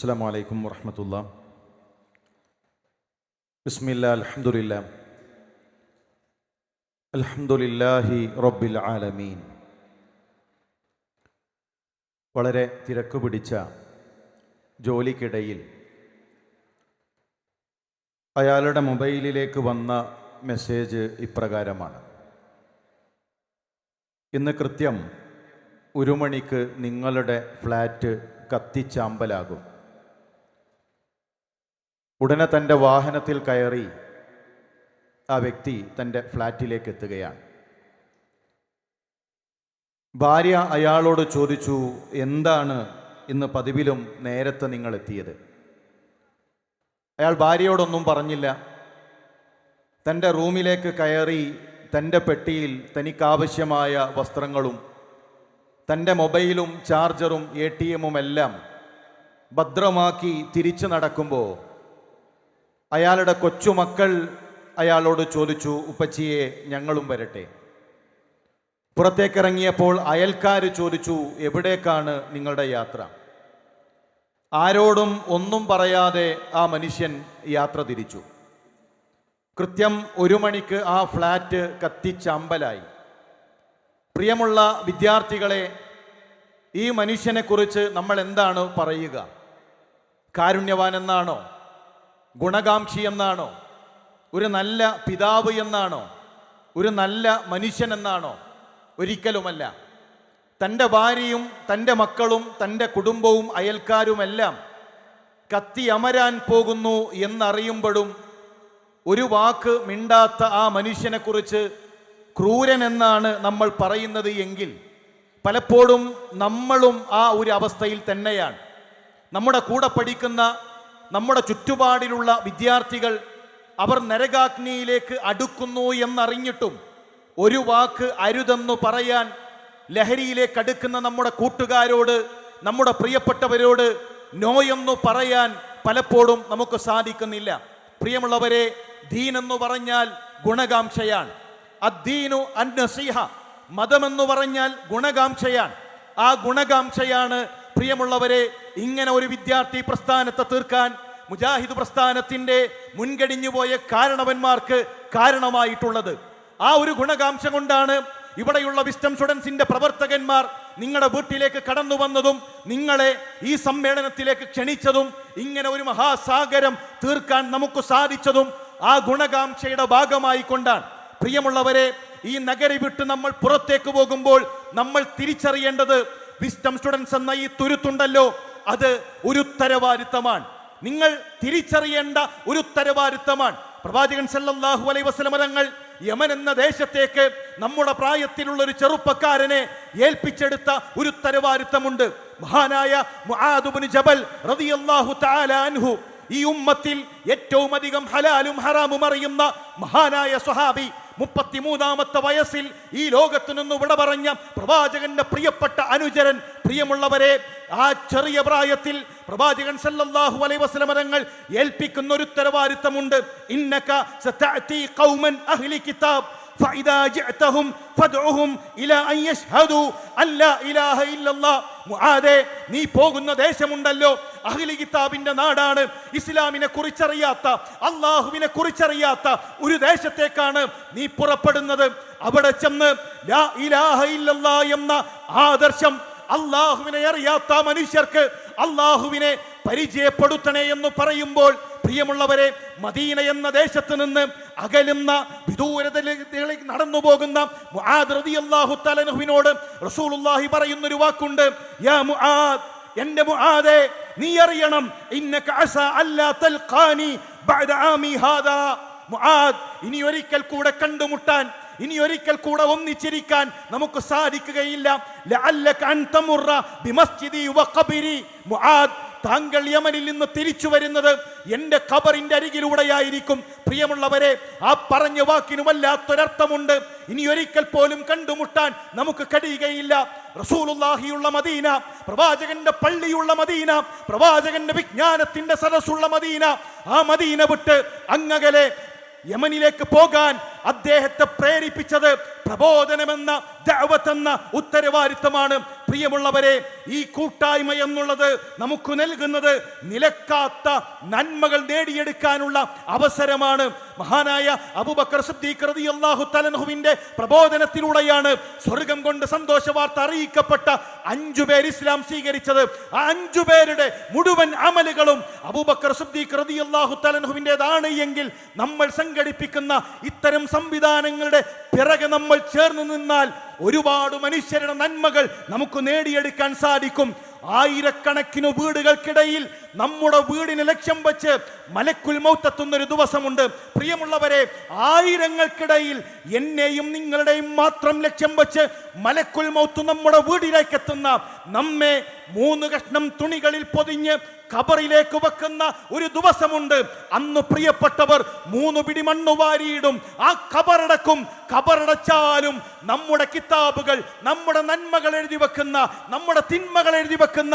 അസ്സാം വലൈക്കും വർഹമത്തുള്ള ബിസ്മില്ല അലഹമുല്ല അൽഹംദുലില്ലാഹി റബ്ബിൽ ആലമീൻ. വളരെ തിരക്ക് പിടിച്ച ജോലിക്കിടയിൽ അയാളുടെ മൊബൈലിലേക്ക് വന്ന മെസ്സേജ് ഇപ്രകാരമാണ്. ഇന്ന് കൃത്യം ഒരു മണിക്ക് നിങ്ങളുടെ ഫ്ലാറ്റ് കത്തിച്ചാമ്പലാകും. ഉടനെ തന്റെ വാഹനത്തിൽ കയറി ആ വ്യക്തി തന്റെ ഫ്ലാറ്റിലേക്ക് എത്തുകയാണ്. ഭാര്യ അയാളോട് ചോദിച്ചു എന്താണ് ഇന്ന് പതിവിലും നേരത്തെ നിങ്ങൾ എത്തിയത്? അയാൾ ഭാര്യയോടൊന്നും പറഞ്ഞില്ല. തന്റെ റൂമിലേക്ക് കയറി തന്റെ പെട്ടിയിൽ തനിക്കാവശ്യമായ വസ്ത്രങ്ങളും തന്റെ മൊബൈലും ചാർജറും എ ടി എമ്മും എല്ലാം ഭദ്രമാക്കി തിരിച്ചു നടക്കുമ്പോൾ അയാളുടെ കൊച്ചുമക്കൾ അയാളോട് ചോദിച്ചു ഉപ്പച്ചിയെ ഞങ്ങളും വരട്ടെ. പുറത്തേക്കിറങ്ങിയപ്പോൾ അയൽക്കാർ ചോദിച്ചു എവിടേക്കാണ് നിങ്ങളുടെ യാത്ര? ആരോടും ഒന്നും പറയാതെ ആ മനുഷ്യൻ യാത്ര തിരിച്ചു. കൃത്യം ഒരു മണിക്ക് ആ ഫ്ലാറ്റ് കത്തിച്ചമ്പലായി. പ്രിയമുള്ള വിദ്യാർത്ഥികളെ ഈ മനുഷ്യനെക്കുറിച്ച് നമ്മൾ എന്താണ് പറയുക? കാരുണ്യവാൻ എന്നാണോ? ഗുണകാംക്ഷി എന്നാണോ? ഒരു നല്ല പിതാവ് എന്നാണോ? ഒരു നല്ല മനുഷ്യൻ എന്നാണോ? ഒരിക്കലുമല്ല. തന്റെ ഭാര്യയും തന്റെ മക്കളും തന്റെ കുടുംബവും അയൽക്കാരുമെല്ലാം കത്തി അമരാൻ പോകുന്നു എന്നറിയുമ്പോഴും ഒരു വാക്ക് മിണ്ടാത്ത ആ മനുഷ്യനെക്കുറിച്ച് ക്രൂരൻ എന്നാണ് നമ്മൾ പറയുന്നത് എങ്കിൽ പലപ്പോഴും നമ്മളും ആ ഒരു അവസ്ഥയിൽ തന്നെയാണ്. നമ്മുടെ കൂടെ പഠിക്കുന്ന നമ്മുടെ ചുറ്റുപാടിലുള്ള വിദ്യാർത്ഥികൾ അവർ നരകാഗ്നിയിലേക്ക് അടുക്കുന്നു എന്നറിഞ്ഞിട്ടും ഒരു വാക്ക് അരുതെന്നു പറയാൻ ലഹരിയിലേക്ക് അടുക്കുന്ന നമ്മുടെ കൂട്ടുകാരോട് നമ്മുടെ പ്രിയപ്പെട്ടവരോട് നോ എന്ന് പറയാൻ പലപ്പോഴും നമുക്ക് സാധിക്കുന്നില്ല. പ്രിയമുള്ളവരെ ദീൻ എന്ന് പറഞ്ഞാൽ ഗുണകാംക്ഷയാണ്. അദ്ദീനു അന്നസിഹ മതമെന്ന് പറഞ്ഞാൽ ഗുണകാംക്ഷയാണ്. ആ ഗുണകാംക്ഷയാണ് പ്രിയമുള്ളവരെ ഇങ്ങനെ ഒരു വിദ്യാർത്ഥി പ്രസ്ഥാനത്തെ തീർക്കാൻ മുജാഹിദ് പ്രസ്ഥാനത്തിന്റെ മുൻകടിഞ്ഞു പോയ കാരണവന്മാർക്ക് കാരണമായിട്ടുള്ളത്. ആ ഒരു ഗുണകാംക്ഷ കൊണ്ടാണ് ഇവിടെയുള്ള വിസ്റ്റം സ്റ്റുഡൻസിന്റെ പ്രവർത്തകന്മാർ നിങ്ങളുടെ വീട്ടിലേക്ക് കടന്നു വന്നതും നിങ്ങളെ ഈ സമ്മേളനത്തിലേക്ക് ക്ഷണിച്ചതും ഇങ്ങനെ ഒരു മഹാസാഗരം തീർക്കാൻ നമുക്ക് സാധിച്ചതും ആ ഗുണകാംക്ഷയുടെ ഭാഗമായി കൊണ്ടാണ്. പ്രിയമുള്ളവരെ ഈ നഗരി വിട്ട് നമ്മൾ പുറത്തേക്ക് പോകുമ്പോൾ നമ്മൾ തിരിച്ചറിയേണ്ടത് വിസ്റ്റം സ്റ്റുഡൻസ് എന്ന ഈ തുരുത്തുണ്ടല്ലോ അത് ഒരു ഉത്തരവാദിത്തമാണ് നിങ്ങൾ തിരിച്ചറിയേണ്ട ഒരു ഉത്തരവാദിത്തമാണ് പ്രവാചകൻ സല്ലല്ലാഹു അലൈഹി വസല്ലമ തങ്ങൾ യമൻ എന്ന ദേശത്തേക്ക് നമ്മുടെ പ്രായത്തിലുള്ള ഒരു ചെറുപ്പക്കാരനെ ഏൽപ്പിച്ചെടുത്ത ഒരു ഉത്തരവാദിത്തമുണ്ട് മഹാനായ ജബൽ റളിയല്ലാഹു തആല അൻഹു ഈ ഉമ്മത്തിൽ ഏറ്റവും അധികം ഹലാലും ഹറാമും അറിയുന്ന മഹാനായ സ്വഹാബി മുപ്പത്തിമൂന്നാമത്തെ വയസ്സിൽ ഈ ലോകത്തു നിന്ന് വിട പറഞ്ഞ പ്രവാചകന്റെ പ്രിയപ്പെട്ട അനുചരൻ പ്രിയമുള്ളവരെ ആ ചെറിയ പ്രായത്തിൽ പ്രവാചകൻ സല്ലല്ലാഹു അലൈഹി വസല്ലമ തങ്ങൾ ഏൽപ്പിക്കുന്ന ഒരു ഉത്തരവാദിത്തമുണ്ട്. ഇന്നക ഖൗമൻ അഹ്ലി കിതാബ്. فإذا جئتهم فادعهم إلى أن يشهدوا أن لا إله إلا الله മുആദേ നീ പോകുന്ന ദേശമുണ്ടല്ലോ അഹ്ലി കിതാബിന്റെ നാടാണ് ഇസ്ലാമിനെ കുറിച്ചറിയാത്ത അള്ളാഹുവിനെ കുറിച്ചറിയാത്ത ഒരു ദേശത്തേക്കാണ് നീ പുറപ്പെടുന്നത് അവിടെ ചെന്ന് ലാ ഇലാഹ ഇല്ലല്ലാ എന്ന ആദർശം അള്ളാഹുവിനെ അറിയാത്ത മനുഷ്യർക്ക് അള്ളാഹുവിനെ പരിചയപ്പെടുത്തണേ എന്ന് പറയുമ്പോൾ പ്രിയമുള്ളവരെ മദീന എന്ന ദേശത്ത് നിന്ന് അകലുന്ന വിദൂരതയിലേക്ക് നടന്നു പോകുന്ന മുആദ് റളിയല്ലാഹു പറയുന്നൊരു റസൂലുള്ളാഹി പറയുന്ന ഒരു വാക്കുണ്ട് യാ മുആദ് എന്റെ മുആദേ നീ അറിയണം ഇന്നക അസ അല്ലാ തൽഖാനി ബഅദ ആമി ഹാദാ. മുആദ് ഇനി ഒരിക്കൽ കൂടെ കണ്ടുമുട്ടാൻ ഇനി ഒരിക്കൽ കൂടെ ഒന്നിച്ചിരിക്കാൻ നമുക്ക് സാധിക്കുകയില്ല. ലഅല്ലക മുആദ് താങ്കൾ യമനിൽ നിന്ന് തിരിച്ചു വരുന്നത് എന്റെ ഖബറിന്റെ അരികിലൂടെയായിരിക്കും. പ്രിയമുള്ളവരെ ആ പറഞ്ഞ വാക്കിന് വല്ലാത്തൊരർത്ഥമുണ്ട്. ഇനി ഒരിക്കൽ പോലും കണ്ടുമുട്ടാൻ നമുക്ക് കഴിയുകയില്ല. റസൂലുള്ളാഹിയുള്ള മദീന പ്രവാചകന്റെ പള്ളിയുള്ള മദീന പ്രവാചകന്റെ വിജ്ഞാനത്തിന്റെ സദസ്സുള്ള മദീന ആ മദീന വിട്ട് അങ്ങകലെ യമനിലേക്ക് പോകാൻ അദ്ദേഹത്തെ പ്രേരിപ്പിച്ചത് പ്രബോധനമെന്ന എന്ന ഉത്തരവാദിത്തമാണ് പ്രിയമുള്ളവരെ ഈ കൂട്ടായ്മ എന്നുള്ളത് നമുക്ക് നൽകുന്നത് നിലക്കാത്ത നന്മകൾ നേടിയെടുക്കാനുള്ള അവസരമാണ്. മഹാനായ അബൂബക്കർ സിദ്ദീഖ് പ്രബോധനത്തിലൂടെയാണ് സ്വർഗം കൊണ്ട് സന്തോഷ വാർത്ത അറിയിക്കപ്പെട്ട അഞ്ചു പേർ ഇസ്ലാം സ്വീകരിച്ചത്. ആ അഞ്ചു പേരുടെ മുഴുവൻ അമലുകളും അബൂബക്കർ സിദ്ദീഖ് എങ്കിൽ നമ്മൾ സംഘടിപ്പിക്കുന്ന ഇത്തരം സംവിധാനങ്ങളുടെ പിറകെ നമ്മൾ ചേർന്ന് നിന്നാൽ ഒരുപാട് മനുഷ്യരുടെ നന്മകൾ നമുക്ക് നേടിയെടുക്കാൻ സാധിക്കും. ആയിരക്കണക്കിന് വീടുകൾക്കിടയിൽ നമ്മുടെ വീടിന് ലക്ഷ്യം വെച്ച് മലക്കുൽ മൗത്തെത്തുന്ന ഒരു ദിവസമുണ്ട്. പ്രിയമുള്ളവരെ ആയിരങ്ങൾക്കിടയിൽ എന്നെയും നിങ്ങളുടെയും മാത്രം ലക്ഷ്യം വെച്ച് മലക്കുൽ മൗത്ത് നമ്മുടെ വീടിലേക്ക് എത്തുന്ന നമ്മെ മൂന്ന് കഷ്ണം തുണികളിൽ പൊതിഞ്ഞ് ഖബറിലേക്ക് വെക്കുന്ന ഒരു ദിവസമുണ്ട്. അന്ന് പ്രിയപ്പെട്ടവർ മൂന്ന് പിടി മണ്ണ് വാരിയിടും. ആ കബറടക്കും കബറടച്ചാലും നമ്മുടെ കിതാബുകൾ നമ്മുടെ നന്മകൾ എഴുതി വെക്കുന്ന നമ്മുടെ തിന്മകൾ എഴുതി വെക്കുന്ന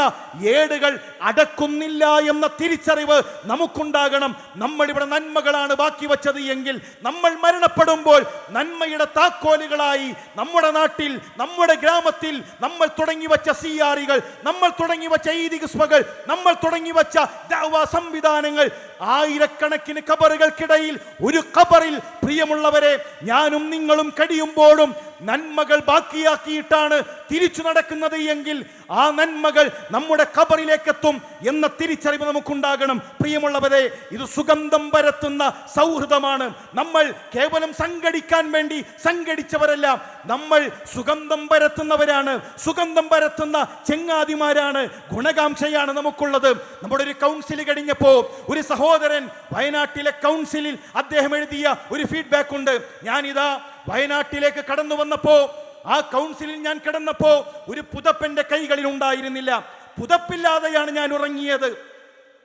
ഏടുകൾ അടക്കുന്നില്ല എന്ന തിരിച്ചറിവ് നമുക്കുണ്ടാകണം. നമ്മളിവിടെ നന്മകളാണ് ബാക്കി വച്ചത് എങ്കിൽ നമ്മൾ മരണപ്പെടുമ്പോൾ നന്മയുടെ താക്കോലുകളായി നമ്മുടെ നാട്ടിൽ നമ്മുടെ ഗ്രാമത്തിൽ നമ്മൾ തുടങ്ങി വച്ച സിയാറികൾ നമ്മൾ തുടങ്ങി വച്ച ഈദിഗ്സ്മകൾ നമ്മൾ തുടങ്ങി വെച്ച ദാവാ സംവിധാനങ്ങൾ. ആയിരക്കണക്കിന് കബറുകൾക്കിടയിൽ ഒരു കബറിൽ പ്രിയമുള്ളവരെ ഞാനും നിങ്ങളും കഴിയുമ്പോഴും നന്മകൾ ബാക്കിയാക്കിയിട്ടാണ് തിരിച്ചു നടക്കുന്നത് എങ്കിൽ ആ നന്മകൾ നമ്മുടെ കബറിലേക്കെത്തും എന്ന തിരിച്ചറിവ് നമുക്കുണ്ടാകണം. പ്രിയമുള്ളവരെ ഇത് സുഗന്ധം പരത്തുന്ന സൗഹൃദമാണ്. നമ്മൾ കേവലം സംഘടിക്കാൻ വേണ്ടി സംഘടിച്ചവരല്ല നമ്മൾ സുഗന്ധം പരത്തുന്നവരാണ്. സുഗന്ധം പരത്തുന്ന ചെങ്ങാതിമാരാണ്. ഗുണകാംക്ഷയാണ് നമുക്കുള്ളത്. നമ്മുടെ ഒരു കൗൺസിൽ കഴിഞ്ഞപ്പോൾ ഒരു സഹോദരൻ വയനാട്ടിലെ കൗൺസിലിൽ അദ്ദേഹം എഴുതിയ ഒരു ഫീഡ്ബാക്ക് ഉണ്ട്. ഞാനിതാ വയനാട്ടിലേക്ക് കടന്നു വന്നപ്പോ ആ കൗൺസിലിൽ ഞാൻ കിടന്നപ്പോ ഒരു പുതപ്പന്റെ കൈകളിൽ ഉണ്ടായിരുന്നില്ല. പുതപ്പില്ലാതെയാണ് ഞാൻ ഉറങ്ങിയത്.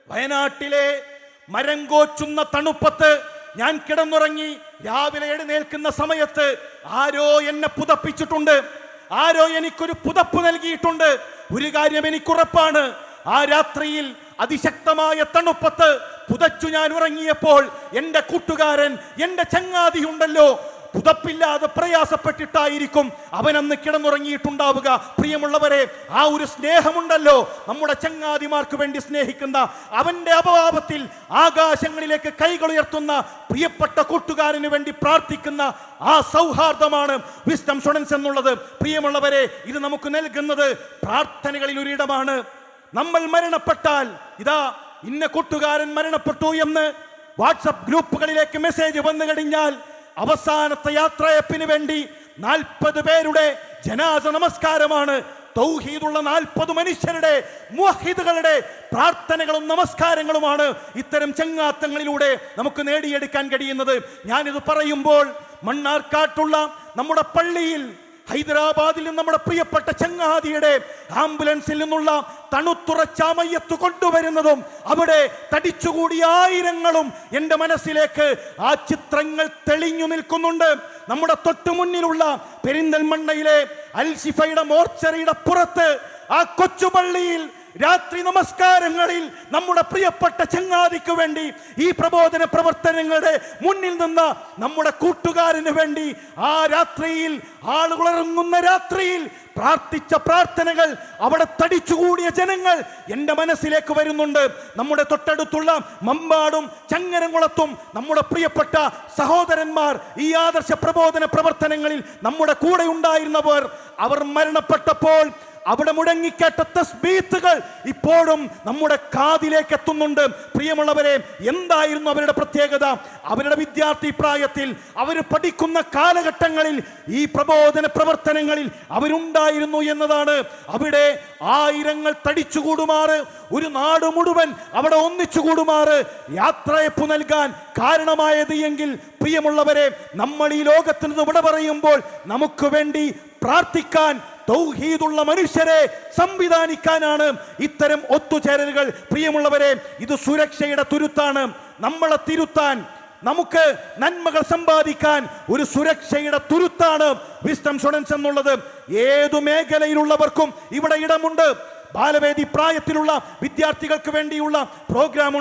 വയനാട്ടിലെ മരം കോച്ചുന്ന തണുപ്പത്ത് ഞാൻ കിടന്നുറങ്ങി രാവിലെ എഴുന്നേൽക്കുന്ന സമയത്ത് ആരോ എന്നെ പുതപ്പിച്ചിട്ടുണ്ട്. ആരോ എനിക്കൊരു പുതപ്പ് നൽകിയിട്ടുണ്ട്. ഒരു കാര്യം എനിക്കുറപ്പാണ് ആ രാത്രിയിൽ അതിശക്തമായ തണുപ്പത്ത് പുതച്ചു ഞാൻ ഉറങ്ങിയപ്പോൾ എന്റെ കൂട്ടുകാരൻ എന്റെ ചങ്ങാതിയുണ്ടല്ലോ പുതപ്പില്ലാതെ പ്രയാസപ്പെട്ടിട്ടായിരിക്കും അവനന്ന് കിടന്നുറങ്ങിയിട്ടുണ്ടാവുക. പ്രിയമുള്ളവരെ ആ ഒരു സ്നേഹമുണ്ടല്ലോ. നമ്മുടെ ചങ്ങാതിമാർക്ക് വേണ്ടി സ്നേഹിക്കുന്ന അവന്റെ അഭാവത്തിൽ ആകാശങ്ങളിലേക്ക് കൈകൾ ഉയർത്തുന്ന പ്രിയപ്പെട്ട കൂട്ടുകാരന് വേണ്ടി പ്രാർത്ഥിക്കുന്ന ആ സൗഹാർദ്ദമാണ് വിസ്റ്റം സ്റ്റുഡൻസ് എന്നുള്ളത്. പ്രിയമുള്ളവരെ ഇത് നമുക്ക് നൽകുന്നത് പ്രാർത്ഥനകളിൽ ഒരിടമാണ് നമ്മൾ മരണപ്പെട്ടാൽ ഇതാ ഇന്ന കൂട്ടുകാരൻ മരണപ്പെട്ടു എന്ന് വാട്സപ്പ് ഗ്രൂപ്പുകളിലേക്ക് മെസ്സേജ് വന്നു കഴിഞ്ഞാൽ അവസാനത്തെ യാത്രയപ്പിന് വേണ്ടി നാൽപ്പത് പേരുടെ ജനാസ നമസ്കാരമാണ്. തൗഹീദുള്ള നാൽപ്പത് മനുഷ്യരുടെ മുഹിദുകളുടെ പ്രാർത്ഥനകളും നമസ്കാരങ്ങളുമാണ് ഇത്തരം ചങ്ങാത്തങ്ങളിലൂടെ നമുക്ക് നേടിയെടുക്കാൻ കഴിയുന്നത്. ഞാനിത് പറയുമ്പോൾ മണ്ണാർക്കാട്ടുള്ള നമ്മുടെ പള്ളിയിൽ ഹൈദരാബാദിൽ നമ്മുടെ പ്രിയപ്പെട്ട ചങ്ങാതിയുടെ ആംബുലൻസിൽ നിന്നുള്ള തണുത്തുറച്ച മയ്യത്ത് കൊണ്ടുവരുന്നതും അവിടെ തടിച്ചുകൂടിയ ആയിരങ്ങളും എന്റെ മനസ്സിലേക്ക് ആ ചിത്രങ്ങൾ തെളിഞ്ഞു നിൽക്കുന്നുണ്ട്. നമ്മുടെ തൊട്ടു മുന്നിലുള്ള പെരിന്തൽമണ്ണയിലെ അൽഷിഫയുടെ മോർച്ചറിയുടെ പുറത്ത് ആ കൊച്ചുപള്ളിയിൽ രാത്രി നമസ്കാരങ്ങളിൽ നമ്മുടെ പ്രിയപ്പെട്ട ചങ്ങാതിക്ക് വേണ്ടി ഈ പ്രബോധന പ്രവർത്തനങ്ങളുടെ മുന്നിൽ നിന്ന് നമ്മുടെ കൂട്ടുകാരന് വേണ്ടി ആ രാത്രിയിൽ ആളുകൾ ഇറങ്ങുന്ന രാത്രിയിൽ പ്രാർത്ഥിച്ച പ്രാർത്ഥനകൾ അവിടെ തടിച്ചുകൂടിയ ജനങ്ങൾ എന്റെ മനസ്സിലേക്ക് വരുന്നുണ്ട്. നമ്മുടെ തൊട്ടടുത്തുള്ള മമ്പാടും ചങ്ങരംകുളത്തും നമ്മുടെ പ്രിയപ്പെട്ട സഹോദരന്മാർ ഈ ആദർശ പ്രബോധന പ്രവർത്തനങ്ങളിൽ നമ്മുടെ കൂടെ ഉണ്ടായിരുന്നവർ അവർ മരണപ്പെട്ടപ്പോൾ അവിടെ മുടങ്ങിക്കേട്ട തസ്ബീത്തുകൾ ഇപ്പോഴും നമ്മുടെ കാതിലേക്ക് എത്തുന്നുണ്ട്. പ്രിയമുള്ളവരെ എന്തായിരുന്നു അവരുടെ പ്രത്യേകത? അവരുടെ വിദ്യാർത്ഥി പ്രായത്തിൽ അവർ പഠിക്കുന്ന കാലഘട്ടങ്ങളിൽ ഈ പ്രബോധന പ്രവർത്തനങ്ങളിൽ അവരുണ്ടായിരുന്നു എന്നതാണ്. അവിടെ ആയിരങ്ങൾ തടിച്ചുകൂടുമാറ് ഒരു നാട് മുഴുവൻ അവിടെ ഒന്നിച്ചുകൂടുമാറ് യാത്രയപ്പ് നൽകാൻ കാരണമായത് എങ്കിൽ പ്രിയമുള്ളവരെ നമ്മൾ ഈ ലോകത്തിൽ നിന്ന് വിട പറയുമ്പോൾ നമുക്ക് വേണ്ടി പ്രാർത്ഥിക്കാൻ തൗഹീദുള്ള മനുഷ്യരെ സംവിധാനിക്കാനാണ് ഇത്തരം ഒത്തുചേരലുകൾ. പ്രിയമുള്ളവരെ ഇത് സുരക്ഷയുടെ തുരുത്താണ്. നമ്മളെ തിരുത്താൻ നമുക്ക് നന്മകൾ സമ്പാദിക്കാൻ ഒരു സുരക്ഷയുടെ തുരുത്താണ് വിസ്റ്റം സ്റ്റുഡൻസ് എന്നുള്ളത്. ഏതു മേഖലയിലുള്ളവർക്കും ഇവിടെ ഇടമുണ്ട്. ബാലവേദി പ്രായത്തിലുള്ള വിദ്യാർത്ഥികൾക്ക് വേണ്ടിയുള്ള പ്രോഗ്രാം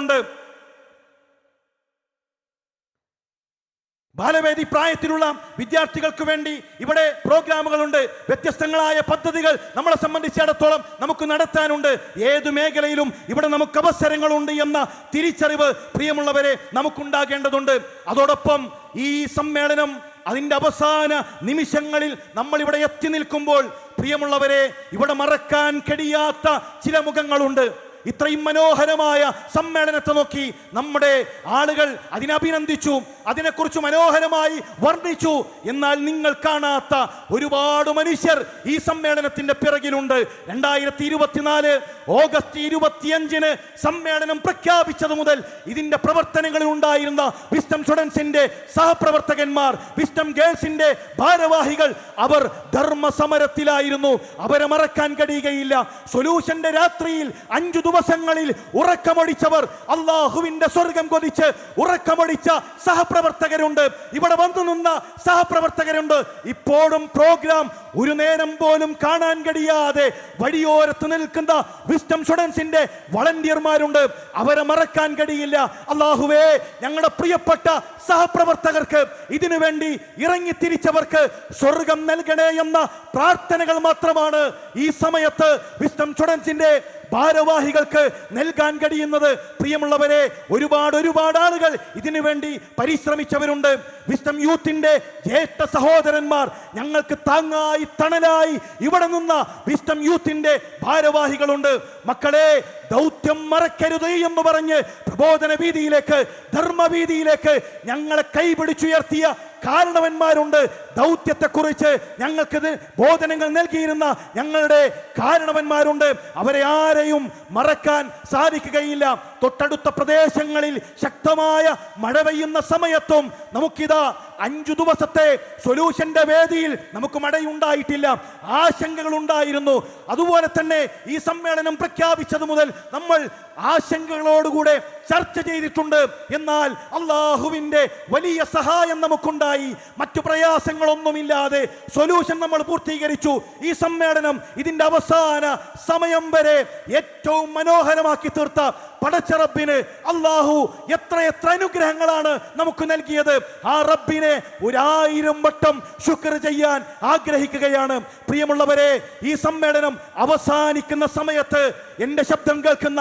ബാലവേദി പ്രായത്തിലുള്ള വിദ്യാർത്ഥികൾക്ക് വേണ്ടി ഇവിടെ പ്രോഗ്രാമുകളുണ്ട്. വ്യത്യസ്തങ്ങളായ പദ്ധതികൾ നമ്മളെ സംബന്ധിച്ചിടത്തോളം നമുക്ക് നടത്താനുണ്ട്. ഏത് മേഖലയിലും ഇവിടെ നമുക്ക് അവസരങ്ങളുണ്ട് എന്ന തിരിച്ചറിവ് പ്രിയമുള്ളവരെ നമുക്കുണ്ടാകേണ്ടതുണ്ട്. അതോടൊപ്പം ഈ സമ്മേളനം അതിന്റെ അവസാന നിമിഷങ്ങളിൽ നമ്മൾ ഇവിടെ എത്തി നിൽക്കുമ്പോൾ പ്രിയമുള്ളവരെ ഇവിടെ മറക്കാൻ കഴിയാത്ത ചില മുഖങ്ങളുണ്ട്. ഇത്രയും മനോഹരമായ സമ്മേളനത്തെ നോക്കി നമ്മുടെ ആളുകൾ അതിനഭിനന്ദിച്ചു അതിനെക്കുറിച്ച് മനോഹരമായി വർണിച്ചു. എന്നാൽ നിങ്ങൾ കാണാത്ത ഒരുപാട് മനുഷ്യർ ഈ സമ്മേളനത്തിന്റെ പിറകിലുണ്ട്. രണ്ടായിരത്തി ഇരുപത്തിനാല് ഓഗസ്റ്റ് ഇരുപത്തിയഞ്ചിന് സമ്മേളനം പ്രഖ്യാപിച്ചത് മുതൽ ഇതിന്റെ പ്രവർത്തനങ്ങളിൽ ഉണ്ടായിരുന്ന വിസ്റ്റം സ്റ്റുഡൻസിന്റെ സഹപ്രവർത്തകന്മാർ വിസ്റ്റം ഗേൾസിന്റെ ഭാരവാഹികൾ അവർ ധർമ്മ സമരത്തിലായിരുന്നു അവരെ മറക്കാൻ കഴിയുകയില്ല. സൊല്യൂഷന്റെ രാത്രിയിൽ അഞ്ചു ദിവസങ്ങളിൽ ഉറക്കമൊടിച്ചവർ അള്ളാഹുവിന്റെ സ്വർഗം കൊതിച്ച് ഉറക്കമൊടിച്ച സഹപ്രവർത്തകരുണ്ട്. ഇവിടെ വന്നു നിന്ന സഹപ്രവർത്തകരുണ്ട്. ഇപ്പോഴും പ്രോഗ്രാം ഒരു നേരം പോലും കാണാൻ കഴിയാതെ വഴിയോരത്ത് നിൽക്കുന്ന വിസ്റ്റം സ്റ്റുഡൻസിന്റെ വളണ്ടിയർമാരുണ്ട് അവരെ മറക്കാൻ കഴിയില്ല. അള്ളാഹുവേ ഞങ്ങളുടെ പ്രിയപ്പെട്ട സഹപ്രവർത്തകർക്ക് ഇതിനു വേണ്ടി ഇറങ്ങി തിരിച്ചവർക്ക് സ്വർഗം നൽകണേ എന്ന പ്രാർത്ഥനകൾ മാത്രമാണ് ഈ സമയത്ത് വിസ്റ്റം സ്റ്റുഡൻസിന്റെ ഭാരവാഹികൾക്ക് നൽകാൻ കഴിയുന്നത് പ്രിയമുള്ളവരെ ഒരുപാട് ഒരുപാട് ആളുകൾ ഇതിനു വേണ്ടി പരിശ്രമിച്ചവരുണ്ട്. വിസ്റ്റം യൂത്തിന്റെ ജ്യേഷ്ഠ സഹോദരന്മാർ ഞങ്ങൾക്ക് താങ്ങായി തണലായി ഇവിടെ നിന്ന വിസ്റ്റം യൂത്തിന്റെ ഭാരവാഹികളുണ്ട്. മക്കളെ ദൗത്യം മറക്കരുത് എന്ന് പറഞ്ഞ് പ്രബോധന വീതിയിലേക്ക് ധർമ്മവീതിയിലേക്ക് ഞങ്ങളെ കൈപിടിച്ചുയർത്തിയ കാരണവന്മാരുണ്ട്. ദൗത്യത്തെക്കുറിച്ച് ഞങ്ങൾക്ക് ബോധനങ്ങൾ നൽകിയിരുന്ന ഞങ്ങളുടെ കാരണവന്മാരുണ്ട്. അവരെ ആരെയും മറക്കാൻ സാധിക്കുകയില്ല. തൊട്ടടുത്ത പ്രദേശങ്ങളിൽ ശക്തമായ മഴ പെയ്യുന്ന സമയത്തും നമുക്കിതാ അഞ്ചു ദിവസത്തെ സൊല്യൂഷന്റെ വേദിയിൽ നമുക്ക് മടയുണ്ടായിട്ടില്ല. ആശങ്കകൾ ഉണ്ടായിരുന്നു അതുപോലെ തന്നെ ഈ സമ്മേളനം പ്രഖ്യാപിച്ചത് മുതൽ നമ്മൾ ആശങ്കകളോടുകൂടെ ചർച്ച ചെയ്തിട്ടുണ്ട്. എന്നാൽ അള്ളാഹുവിന്റെ വലിയ സഹായം നമുക്കുണ്ടായി. മറ്റു പ്രയാസങ്ങളൊന്നുമില്ലാതെ സൊല്യൂഷൻ നമ്മൾ പൂർത്തീകരിച്ചു. ഈ സമ്മേളനം ഇതിന്റെ അവസാന സമയം വരെ ഏറ്റവും മനോഹരമാക്കി തീർത്ത പടച്ചറബിന് അള്ളാഹു എത്ര എത്ര അനുഗ്രഹങ്ങളാണ് നമുക്ക് നൽകിയത്. ആ റബ്ബിനെ ഒരായിരം വട്ടം ശുക്ർ ചെയ്യാൻ ആഗ്രഹിക്കുകയാണ്. പ്രിയമുള്ളവരെ ഈ സമ്മേളനം അവസാനിക്കുന്ന സമയത്ത് എന്റെ ശബ്ദം കേൾക്കുന്ന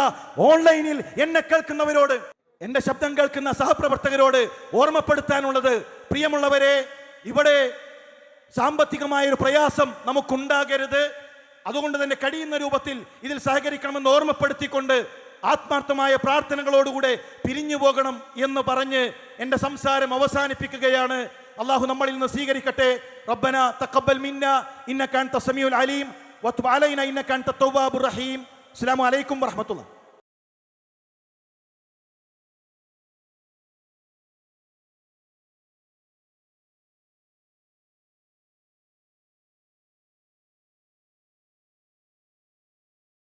ഓൺലൈനിൽ എന്നെ കേൾക്കുന്നവരോട് എന്റെ ശബ്ദം കേൾക്കുന്ന സഹപ്രവർത്തകരോട് ഓർമ്മപ്പെടുത്താനുള്ളത് പ്രിയമുള്ളവരെ ഇവിടെ സാമ്പത്തികമായ ഒരു പ്രയാസം നമുക്കുണ്ടാകരുത്. അതുകൊണ്ട് തന്നെ കഴിയുന്ന രൂപത്തിൽ ഇതിൽ സഹകരിക്കണമെന്ന് ഓർമ്മപ്പെടുത്തിക്കൊണ്ട് ആത്മാർത്ഥമായ പ്രാർത്ഥനകളോടുകൂടെ പിരിഞ്ഞു പോകണം എന്ന് പറഞ്ഞ് എന്റെ സംസാരം അവസാനിപ്പിക്കുകയാണ്. അള്ളാഹു നമ്മളിൽ നിന്ന് സ്വീകരിക്കട്ടെ. റബ്ബന തക്കബൽ മിന്ന ഇന്നക തസമിയുൽ അലീം വതുബ് അലൈന ഇന്നക അൻത തവ്വാബുർ റഹീം. അസ്സലാമു അലൈക്കും വറഹ്മത്തുള്ളാഹി.